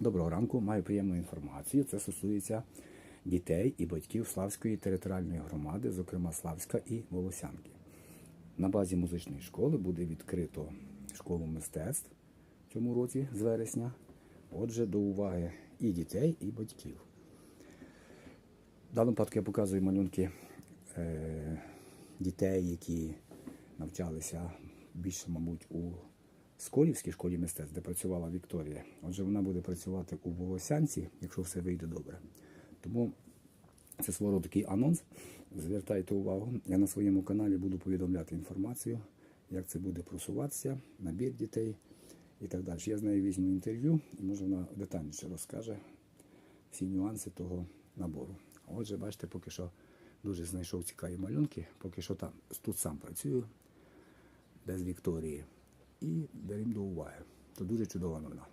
Доброго ранку, маю приємну інформацію. Це стосується дітей і батьків Славської територіальної громади, зокрема Славська і Волосянки. На базі музичної школи буде відкрито школу мистецтв цьому році з вересня. Отже, до уваги і дітей, і батьків. В даному випадку я показую малюнки е, дітей, які навчалися більше, мабуть, у Сколівській школі мистецтв, де працювала Вікторія. Отже, вона буде працювати у Волосянці, якщо все вийде добре. Тому це свого такий анонс. Звертайте увагу. Я на своєму каналі буду повідомляти інформацію, як це буде просуватися, набір дітей і так далі. Я з нею візьму інтерв'ю і може вона детальніше розкаже всі нюанси того набору. Отже, бачите, поки що дуже знайшов цікаві малюнки, поки що там тут сам працюю без Вікторії. І беремо до уваги. Це дуже чудова новина.